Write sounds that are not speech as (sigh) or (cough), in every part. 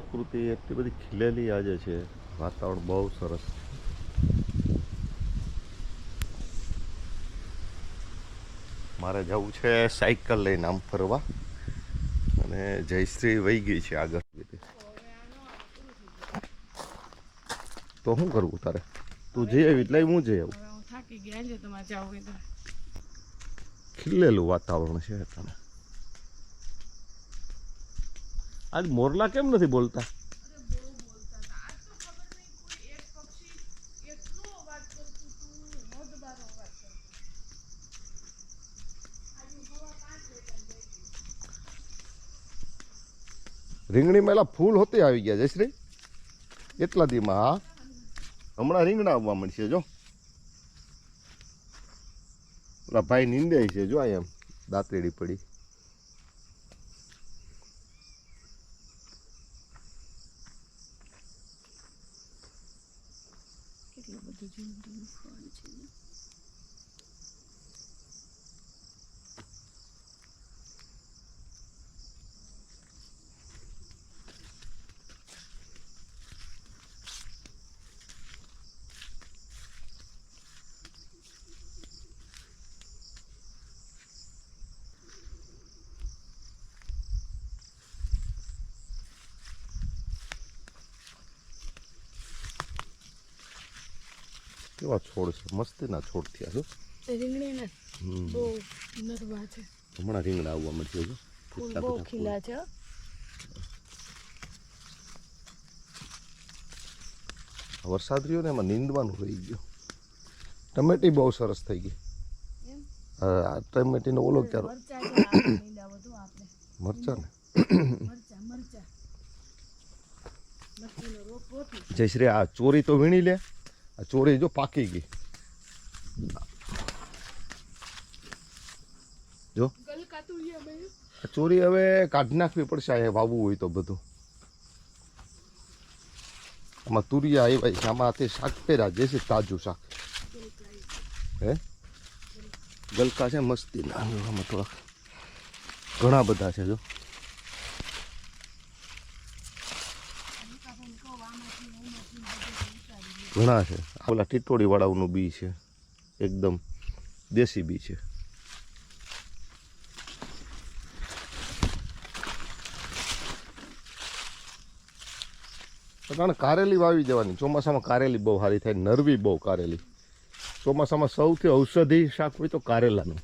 પ્રકૃતિ એટલી બધી ખીલેલી આજે છે. વાતાવરણ બહુ સરસ મારે જવું છે સાયકલ લઈને આમ ફરવા. અને જયશ્રી વહી ગઈ છે આગળ. તો શું કરવું તારે? તું જઈ આવી એટલે હું જઈ આવું. ખીલેલું વાતાવરણ છે તને. આજ મોરલા કેમ નથી બોલતા? રીંગણી મેલા ફૂલ હોતે આવી ગયા, જયશ્રી. એટલા દીમાં હા હમણાં રીંગણા આવવા મળશે જો. ઓલા ભાઈ નિંદાય છે, જો એમ. દાંતેડી પડી કેટલું બધું જૂનું જૂનું ફળ છે ને. કેવા છોડ છે? મસ્તીના છોડ થયા છો? રીંગણીના બહુ નરવા છે. હમણાં રીંગણા આવવા મળશે જો ફૂલ બહુ ખીલા છે વરસાદ રહ્યો ને એમાં નીંદવાનું રહી ગયું. ટમેટી બહુ સરસ થઈ ગઈ. હા, આ ટમેટીનો ઓલો ક્યારો? મરચાં ને? જયશ્રી આ ચોરી તો વીણી લે. આ ચોરી જો પાકી ગઈ. જો. ચોરી હવે કાઢી નાખવી પડશે આ વાવવું હોય તો બધું. આમાં તુરિયા આવ્યા છે, આમાં તે શાક પહેરા જે છે તાજું શાક. હે? ગલકા છે મસ્તી ના આમાં થોડાક ઘણા બધા છે, જો. ઘણા છે. ઓલા ટીટોડી બી છે. એકદમ દેશી બી છે. કારણ કારેલી વાવી દેવાની. ચોમાસામાં કારેલી બહુ સારી થાય, નરવી બહુ કારેલી. ચોમાસામાં સૌથી ઔષધિ શાક હોય તો કારેલાનું.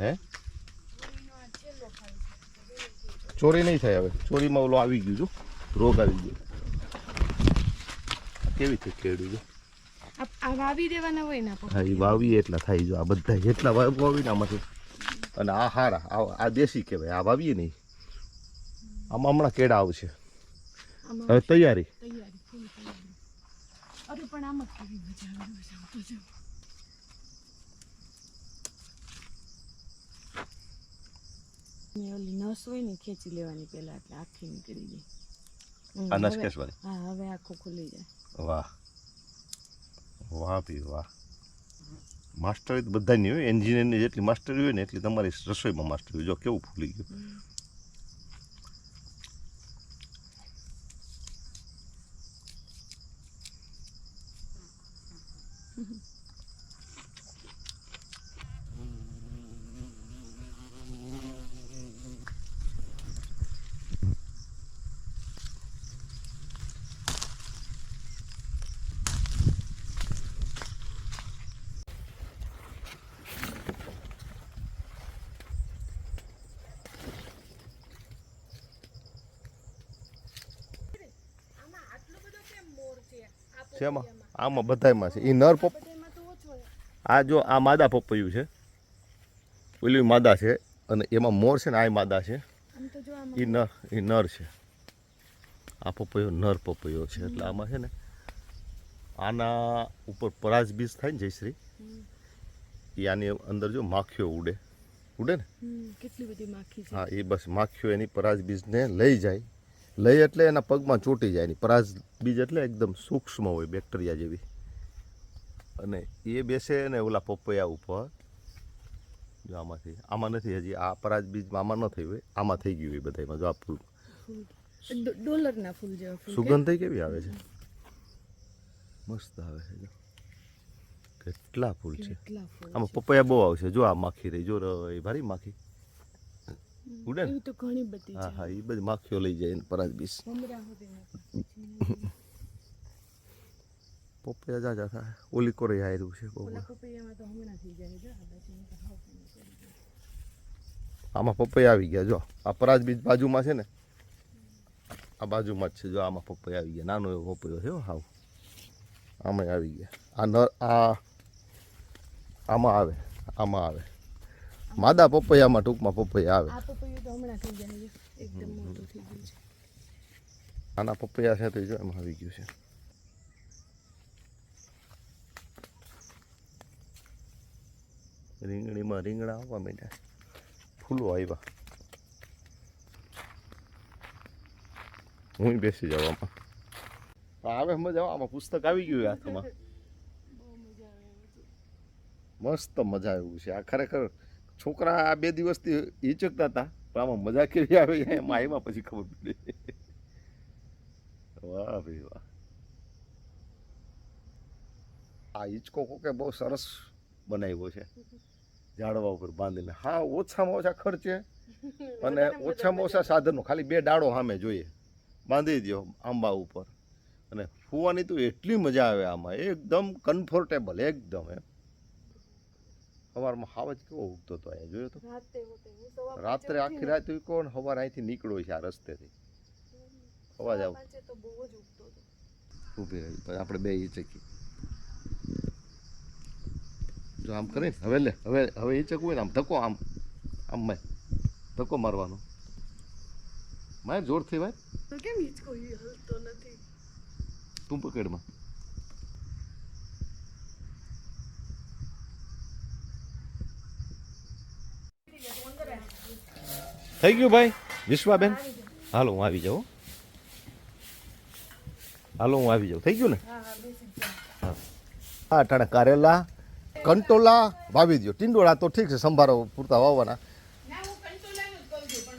હે? ચોરી નહીં થાય હવે. ચોરીમાં ઓલો આવી ગયું છું રોગ આવી ગયો. કેવી છે આ વાવી દેવાના હોય ને હા એ વાવી એટલા થાય જો આ બધા જેટલા વાવ ને આમાંથી અને આ હારા આ આ દેશી કહેવાય આ વાવીએ નહીં. આમાં હમણાં કેળા આવશે. હવે તૈયારી. તૈયારી તૈયારી. અરે પણ આમાં કેવી મજા આવે મજા આવતો છે ને ઓલી નસ હોય ને ખેંચી લેવાની પહેલા એટલે આખી નીકળી જાય આ નસ ખેંચવાની? હા હવે આખું ખુલી જાય વાહ વાહ ભી વાહ માસ્ટરી બધા બધાની હોય એન્જિનિયરની જેટલી માસ્ટરી હોય ને એટલી તમારી રસોઈમાં માસ્ટરી હોય જો કેવું ફૂલી ગયું શેમાં આમાં બધાયમાં છે. એ નર પપ બધામાં. આ જો આ માદા પપૈયું છે. ઓલી માદા છે અને એમાં મોર છે ને આ માદા છે. એ નર એ નર છે. આ પપૈયો નર પપૈયો છે. એટલે આમાં છે ને આના ઉપર પરાજ બીજ થાય ને જયશ્રી એ આની અંદર જો માખીઓ ઉડે. ઉડે ને? કેટલી બધી માખી હા એ બસ માખીઓ એની પરાજ બીજને લઈ જાય. લઈ એટલે એના પગમાં ચોંટી જાય એની પરાજ બીજ એટલે એકદમ સૂક્ષ્મ હોય બેક્ટેરિયા જેવી. અને એ બેસે ને ઓલા પપૈયા ઉપર. જો આમાંથી આમાં નથી હજી આ પરાજ બીજમાં આમાં ન થયું હોય આમાં થઈ ગયું હોય બધામાં જો આ ફૂલ. ડોલરના ફૂલ જેવા સુગંધ કેવી આવે છે? મસ્ત આવે છે કેટલા ફૂલ છે. આમાં પપૈયા બહુ આવશે. જો આ માખી રહી જો ભારી માખી. ઉડે ને? તો ઘણી બધી હા હા એ બધી માખીઓ લઈ જાય ને પરાજ બીસ (laughs) પપૈયા જા જા થાય. ઓલી કોરે આયરું છે. આમાં પપૈયા આવી ગયા જો. આ પરાજ બીજ બાજુમાં છે ને? આ બાજુમાં જ છે જો આમાં પપૈયા આવી ગયા. નાનો એવો પપૈયો છે હાવ. આમાં આવી ગયા. આ ન આ આમાં આવે આમાં આવે. માદા પપૈયામાં ટૂંકમાં પપૈયા આવે. આના પપૈયા છે. તો જો એમાં આવી ગયું છે. રીંગણીમાં રીંગણા આવવા માંડ્યા. ફૂલો આવ્યા. હું બેસી જાઉં આમાં. આવે મજા આવે આમાં પુસ્તક આવી ગયું હાથમાં. મસ્ત મજા આવ્યું છે. આ ખરેખર છોકરા આ બે દિવસથી હિચકતા હતા પણ આમાં મજા કેવી આવે એમાં આવ્યા પછી ખબર પડી. વાહ ભાઈ વાહ. આ હિંચકો કોકે બહુ સરસ બનાવ્યો છે. ઝાડવા ઉપર બાંધીને. હા ઓછામાં ઓછા ખર્ચે (laughs) અને ઓછામાં ઓછા સાધનો. ખાલી બે ડાળો સામે જોઈએ. બાંધી દો આંબા ઉપર. અને ફૂવાની તો એટલી મજા આવે આમાં. એકદમ કમ્ફર્ટેબલ એકદમ એમ. સવારમાં હાવ જ કેવો ઉગતો હતો અહીંયા જોયો તો? રાત્રે આખી રાત કોણ સવાર અહીંથી નીકળ્યો છે આ રસ્તેથી. અવાજ આવ. ઊભી રહી આપણે બે હિચકી જો આમ કરીને હવે લે હવે હવે હિચકવું હોય ને આમ ધક્કો આમ આમ માય ધક્કો મારવાનો. માય જોરથી ભાઈ કેમ હિચકો હલતો નથી? તું પકડમાં થઈ ગયું ભાઈ? વિશ્વાબેન? હાલો, હું આવી જાઉં હાલો, હું આવી જાઉં. થઈ ગયું ને? હા. હા કારેલા, કંટોલા વાવી દો ટીંડોળા તો ઠીક છે, સંભારો પૂરતા વાવવાના.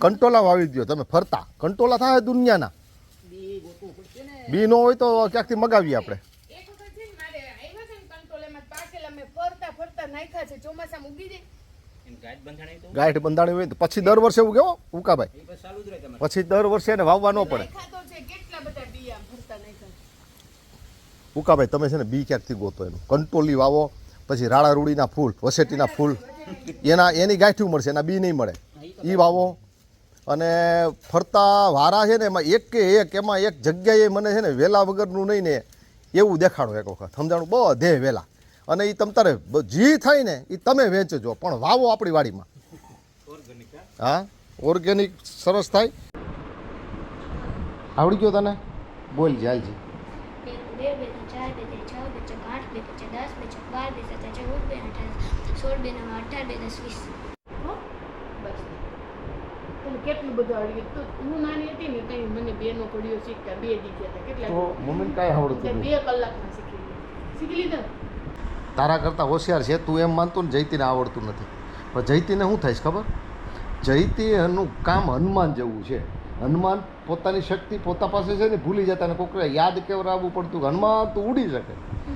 કંટોલા વાવી દો તમે, ફરતા. કંટોલા થાય દુનિયાના. બી નો હોય તો ક્યાંકથી મગાવીએ આપણે? ચોમાસામાં ઉગી જાય. ગાંઠ બંધાણી તો. ગાંઠ બંધાણી હોય તો પછી દર વર્ષે એવું હો ઉકાભાઈ એ બસ ચાલુ જ રહે તમારે. પછી દર વર્ષે એને વાવવા ન પડે. નાખ્યા તો છે કેટલા બધા બિયા ફરતા નાખ્યા ઉકાભાઈ તમે છે ને બી ક્યાંકથી ગોતો એનું? કંટોલી વાવો પછી રાળા રૂડીના ફૂલ વસેટીના ફૂલ. એના એની ગાંઠી મળશે એના બી નહીં મળે. એ વાવો. અને ફરતા વારા છે ને એમાં એક કે એક એમાં એક જગ્યાએ મને છે ને વેલા વગરનું નહીં ને એવું દેખાડો એક વખત. સમજાણું? બધે વેલા. અને એ તમ તારે જે થાય ને એ તમે વેચજો પણ વાવો આપણી વાડીમાં. ઓર્ગેનિક હા? ઓર્ગેનિક સરસ થાય. આવડી ગયો તને? બોલ જાલજી. બે બે બે બે બે બે બે બે બે બે બે કેટલું બધું આવડી તો હું નાની હતી ને મને બેનો ઘડીઓ શીખતા બે હતા. કેટલા મમ્મીને કાંઈ આવડતું બે કલાકમાં શીખી શીખી લીધા? તારા કરતાં હોશિયાર છે, તું એમ માનતું ને જયતીને આવડતું નથી. પણ જયતીને શું થાય ખબર? જયતી એનું કામ હનુમાન જેવું છે. હનુમાન પોતાની શક્તિ પોતા પાસે છે ને ભૂલી જતા ને કોકરે યાદ કેવડાવવું પડતું હનુમાન તું ઉડી શકે.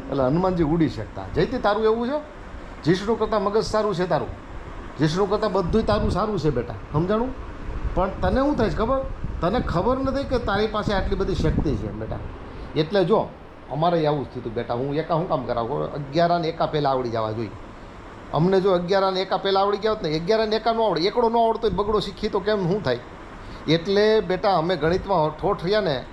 એટલે હનુમાનજી ઉડી શકતા. જયતી તારું એવું છે? જીષ્ણુ કરતાં મગજ સારું છે તારું? જીષ્ણુ કરતાં બધું તારું સારું છે બેટા. સમજાણું? પણ તને શું થાય ખબર? તને ખબર નથી કે તારી પાસે આટલી બધી શક્તિ છે બેટા. એટલે જો અમારે આવું જ થયું બેટા. હું એકા શું કામ કરાવું? અગિયાર અને એકા પહેલાં આવડી જવા જોઈએ. અમને જો અગિયાર અને એકા પહેલાં આવડી ગયા હોત ને, અગિયાર અને એકા ન આવડે, એકડો ન આવડતો બગડો શીખી તો કેમ શું થાય? એટલે બેટા અમે ગણિતમાં ઠોઠ રહ્યા ને,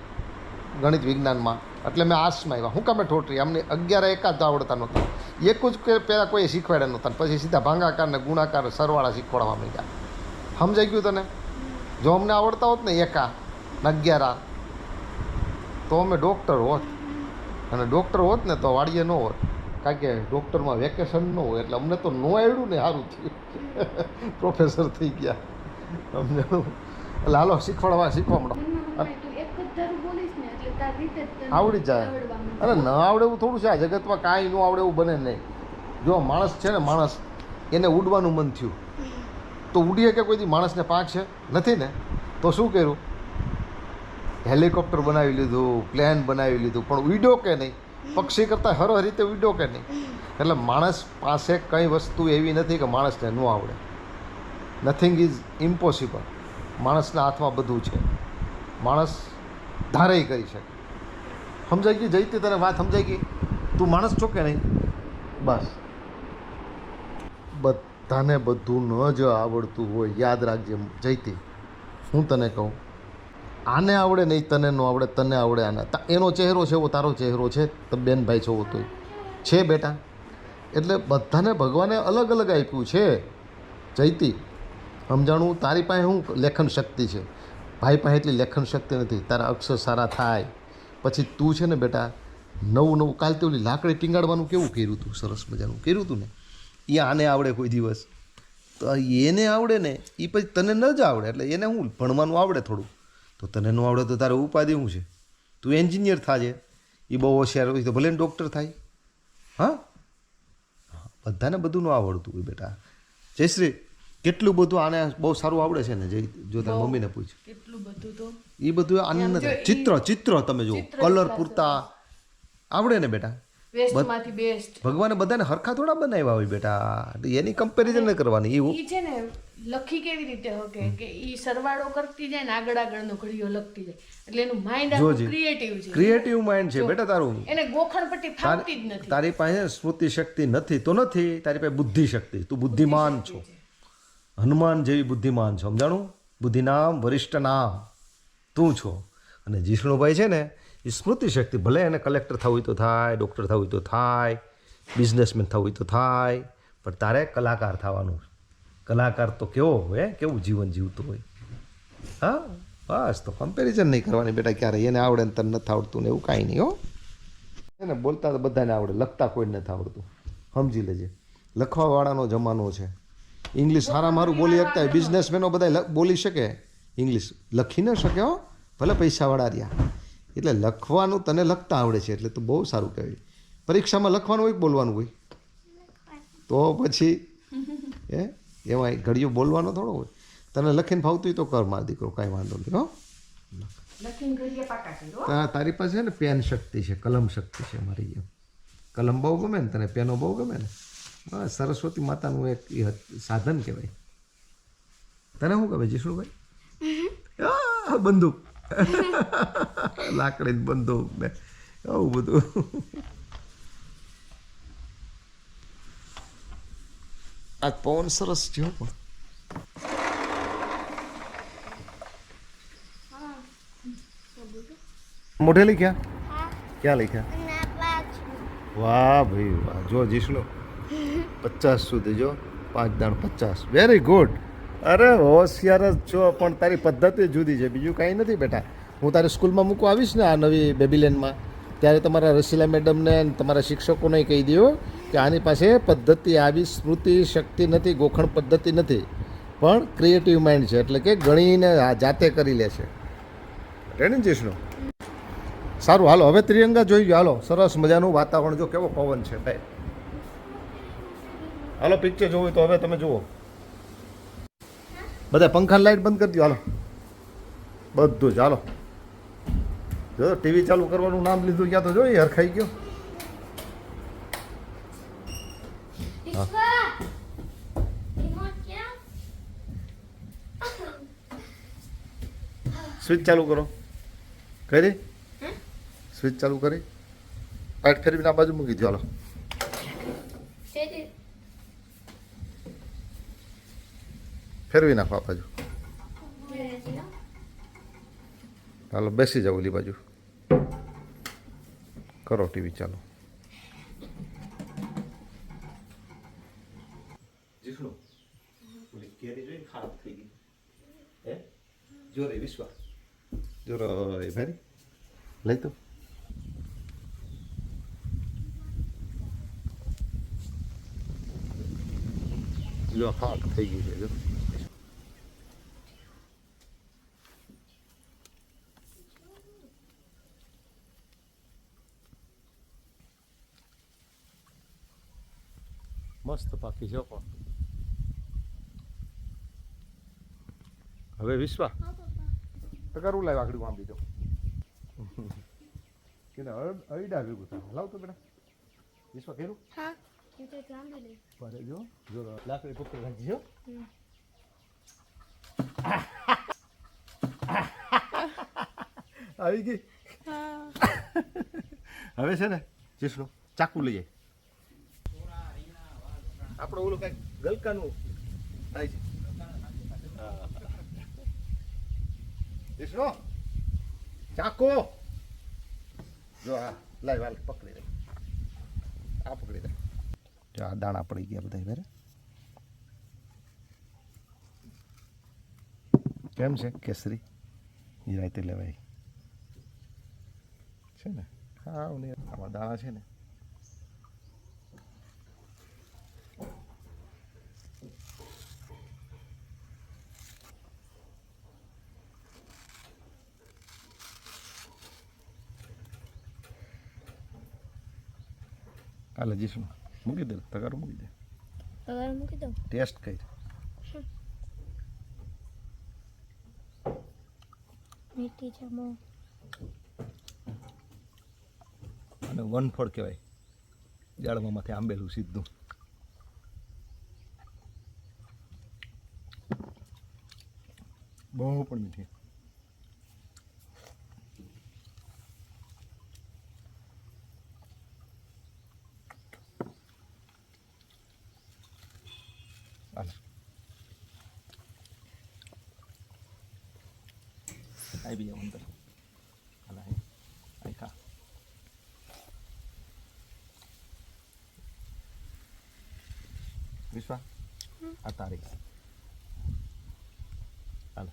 ગણિત વિજ્ઞાનમાં. એટલે મેં આર્ટ્સમાં આવ્યા. હું કામે ઠોઠ રહ્યા? અમને અગિયાર એકા જ આવડતા નહોતા. એક જ પહેલાં કોઈ શીખવાડ્યા નહોતા પછી સીધા ભાંગાકાર ને ગુણાકાર સરવાળા શીખવાડવા માંડ્યા. સમજાઈ ગયું તને? જો અમને આવડતા હોત ને એકા અગિયારા, તો અમે ડૉક્ટર હોત. અને ડૉક્ટર હોત ને તો વાડીએ ન હોત. કારણ કે ડૉક્ટરમાં વેકેશન ન હોય એટલે અમને તો ન આવડ્યું ને સારું થયું. (laughs) પ્રોફેસર થઈ ગયા. અમને એટલે હાલો શીખવાડવા શીખવા મળો આવડી જાય. અરે ન આવડે એવું થોડું છે આ જગતમાં કાંઈ ન આવડે એવું બને નહીં. જો માણસ છે ને માણસ એને ઉડવાનું મન થયું. તો ઉડીએ કે કોઈ દી માણસને પાંખ છે? નથી ને? તો શું કર્યું? હેલિકોપ્ટર બનાવી લીધું, પ્લેન બનાવી લીધું, પણ ઉડ્યો કે નહીં? પક્ષી કરતાં હર રીતે ઉડ્યો કે નહીં? એટલે માણસ પાસે કંઈ વસ્તુ એવી નથી કે માણસને ન આવડે. નથિંગ ઇઝ ઇમ્પોસિબલ માણસના હાથમાં બધું છે. માણસ ધારેય કરી શકે. સમજાઈ ગઈ? જઈતી તને વાત સમજાઈ ગઈ? તું માણસ છો કે નહીં? બસ. બધાને બધું ન જ આવડતું હોય. યાદ રાખજે જઈતી હું તને કહું આને આવડે નહીં, તને ન આવડે, તને આવડે આને. એનો ચહેરો છે, એવો તારો ચહેરો છે, તો બેનભાઈ છો તોય છે બેટા. એટલે બધાને ભગવાને અલગ અલગ આપ્યું છે. જયતી સમજાણું? તારી પાસે શું લેખન શક્તિ છે? ભાઈ પાસે એટલી લેખન શક્તિ નથી. તારા અક્ષર સારા થાય. પછી તું છે ને બેટા, નવું નવું, કાલ તે ઓલી લાકડી ટીંગાડવાનું કેવું કર્યું તું? સરસ મજાનું કર્યું તું ને? એ આને આવડે કોઈ દિવસ. તો એને આવડે ને એ પછી તને ન જ આવડે. એટલે એને હું ભણવાનું આવડે થોડું. તો તને ન આવડે તો તારે ઉપાધિ શું છે? તું એન્જિનિયર થાજે. એ બહુ હોશિયાર હોય તો ભલે ડૉક્ટર થાય. હા? બધાને બધું ન આવડતું હોય બેટા. જયશ્રી કેટલું બધું આને બહુ સારું આવડે છે ને જય જો તારા મમ્મીને પૂછ કેટલું બધું તો? એ બધું આનંદ નથી ચિત્ર ચિત્ર તમે જો કલર પૂરતા આવડે ને બેટા. ભગવાને બધાને હરખા થોડા બનાવ્યા હોય બેટા. એની કમ્પેરિઝન ન કરવાની. એવું છે ને લખી કેવી રીતે હકે? કે ઈ સરવાળો કરતી જાય ને આગળ આગળનો ઘડીઓ લખતી જાય. એટલે એનું માઇન્ડ આખું ક્રિએટિવ છે. ક્રિએટિવ માઇન્ડ છે બેટા તારું. એને ગોખણ પટ્ટી ફાવતી જ નથી. તારી પાસે સ્મૃતિ શક્તિ નથી તો નથી તારી પાસે બુદ્ધિ શક્તિ તું બુદ્ધિમાન છો. હનુમાન જેવી બુદ્ધિમાન છો સમજાણું? બુદ્ધિનામ વરિષ્ઠ નામ. તું છો. અને જીષ્ણુભાઈ છે ને એ સ્મૃતિ શક્તિ ભલે એને કલેક્ટર થવું હોય તો થાય ડૉક્ટર થવું હોય તો થાય બિઝનેસમેન થવું હોય તો થાય પણ તારે કલાકાર થવાનું કલાકાર તો કેવો હોય કેવું જીવન જીવતું હોય? હા? બસ, તો કમ્પેરિઝન નહીં કરવાની બેટા ક્યારે એને આવડે ને તને નથી આવડતું ને એવું કાંઈ નહીં, હો. એને બોલતા તો બધાને આવડે, લખતા કોઈને નથી આવડતું. સમજી લેજે. લખવાવાળાનો જમાનો છે. ઇંગ્લિશ સારા મારું બોલી શકતા હોય બિઝનેસમેનો બધા બોલી શકે. ઇંગ્લિશ લખી ન શકે, હો. ભલે પૈસાવાળા રહ્યા. એટલે લખવાનું તને લખતા આવડે છે, એટલે તો બહુ સારું કહેવાય. પરીક્ષામાં લખવાનું હોય બોલવાનું હોય? તો પછી, હે? એમાં ઘડિયું બોલવાનો થોડો હોય. તને લખીને ફાવતું હોય તો કર માર દીકરો કાંઈ વાંધો નહીં હો. તારી પાસે છે ને પેન શક્તિ છે કલમ શક્તિ છે મારી એમ. કલમ બહુ ગમે ને તને પેનો બહુ ગમે ને? બસ સરસ્વતી માતાનું એક સાધન કહેવાય. તને શું ગમે જીશુભાઈ બંદૂક. લાકડી બંદૂક ને આવું બધું. આજ પવન સરસ છે હો. પણ મોઢે લખ્યા ક્યાં લખ્યા વાહ ભાઈ વાહ. જો જીષ્ણુ પચાસ સુધી જો. પાંચ દાણ પચાસ. વેરી ગુડ અરે હોશિયાર જ છો પણ તારી પદ્ધતિ જુદી છે. બીજું કાંઈ નથી બેટા. હું તારી સ્કૂલમાં મૂકવા આવીશ ને આ નવી બેબીલેન્ડમાં ત્યારે તમારા રસીલા મેડમને તમારા શિક્ષકોને કહી દો કે આની પાસે પદ્ધતિ આવી, સ્મૃતિ, શક્તિ નથી, ગોખણ પદ્ધતિ નથી, પણ ક્રિએટિવ માઇન્ડ છે, એટલે કે ગણીને જાતે કરી લે છે. સારું, હાલો, હવે ત્રિરંગા જોઈ ગયો. હાલો, સરસ મજાનું વાતાવરણ. જો કેવો પવન છે, ભાઈ. હાલો પિક્ચર જોવું તો હવે તમે જુઓ. બધા પંખા લાઈટ બંધ કરી દો. હાલો. બધું જ, હાલો. જો, ટીવી ચાલુ કરવાનું નામ લીધું, ક્યાં તો જોઈએ હરખાઈ ગયો. સ્વિચ ચાલુ કરો. કરી? સ્વિચ ચાલુ કરી. પાઇટ ફેરવીને આ બાજુ મૂકી દો હાલો. ફેરવી નાખો આ બાજુ. હાલો બેસી જાઓ ઓલી બાજુ. કરો ટીવી ચાલુ. ઘેરી જોઈને ખરાબ થઈ ગઈ હે? જોરે વિશ્વાસ. જોરો એ ભાઈ લઈ તો. જો હાક થઈ ગઈ છે, જો. મસ્ત પાકી છે પણ હવે વિશ્વા. તો કરું લાવ આકડી આંબી દો કે અઈડા ભેગું થાય. લાવ તો બેટા. વિશ્વા કેરું હા. પરે જો. જો લાકડી પકડી રાખી જો આવી ગઈ? હવે છે ને જીસનું ચાકુ લઈએ આપણો ઓલું કંઈક ગલકાનું થાય છે. જીસનો ચાકો જો આ લાઈ વાલ પકડી દે. આ પકડી દે. જો આ દાણા પડી ગયા બધા બેરે કેમ છે? કેસરી. એ રાતે લેવાય. છે ને? હા આમાં દાણા છે ને. હાલે જીશું મૂકી દે તગારું મૂકી દે. પગાર મૂકી દઉં? ટેસ્ટ કરી. મીઠી બહુ અને વનફળ કહેવાય. જાળવામાંથી આંબેલું સીધું. બહુ પણ મીઠી હાલો. આવી જાવ અંદર હાલ આય આય ખા વિશ્વા આ તારી હાલો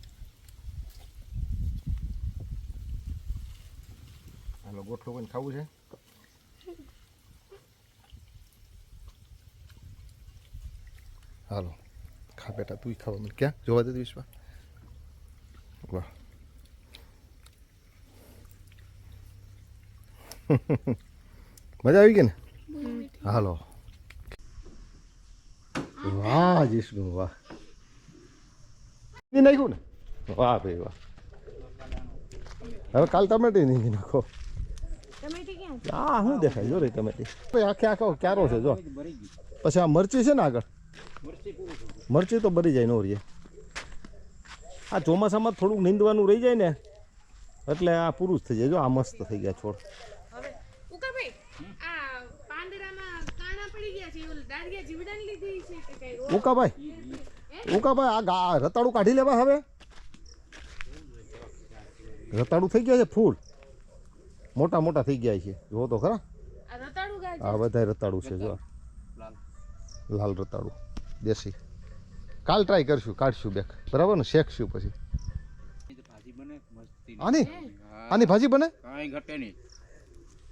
હાલો ગોઠલું કોઈને ખાવું છે હાલો ખા બેટા તું ખાવા મને ક્યાં જોવા દે વિશ્વા વાહ મજા આવી ગઈ ને હાલો વાહ જીષ્ણુ વાહ. ની નાખ્યું ને? વાહ ભાઈ વાહ. હવે કાલ ટમેટી નહીં નાખો. આ શું દેખાય? જો રે ટમેટી. આખે આખો ક્યારો છે જો. પછી આ મરચી છે ને આગળ? મરચી તો બરી જાય નો રહીએ આ ચોમાસામાં થોડુંક નીંદવાનું રહી જાય ને એટલે આ પૂરું જ થઈ જાય. જો આ મસ્ત થઈ ગયા છોડ હવે ઉકાભાઈ આ પાંદડામાં કાણા પડી ગયા છે ઓલું દાળિયા જીવડાને લીધી છે કે કઈ ઉકાભાઈ. ઉકાભાઈ આ રતાડું રતાળું કાઢી લેવા હવે. રતાળું થઈ ગયા છે ફૂલ. મોટા મોટા થઈ ગયા છે. જો તો ખરા. આ રતાળું બધા રતાડું છે જો લાલ રતાડું દેશી. કાલ ટ્રાય કરશું કાઢશું બેક. બરાબર ને? શેકશું પછી. એ તો ભાજી બને મસ્તી આની આની ભાજી બને? કાંઈ ઘટે નહીં.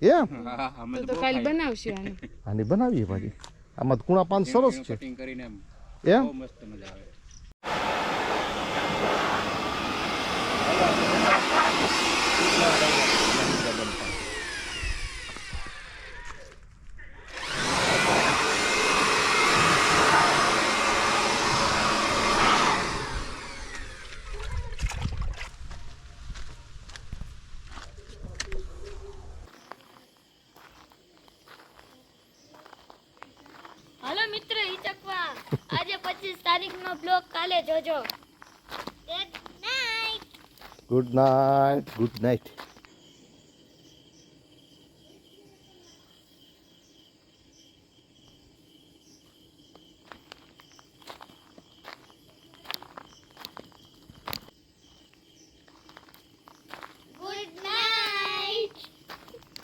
એમ? અમે તો તો બનાવશું આને. આની બનાવીએ ભાજી. આમાં મધકુણા પાન સરસ છે. એમ? મસ્ત મજા આવે હાલો મિત્ર હિચકવા આજે પચીસ તારીખનો બ્લોગ કાલે જોજો. Good night good night good night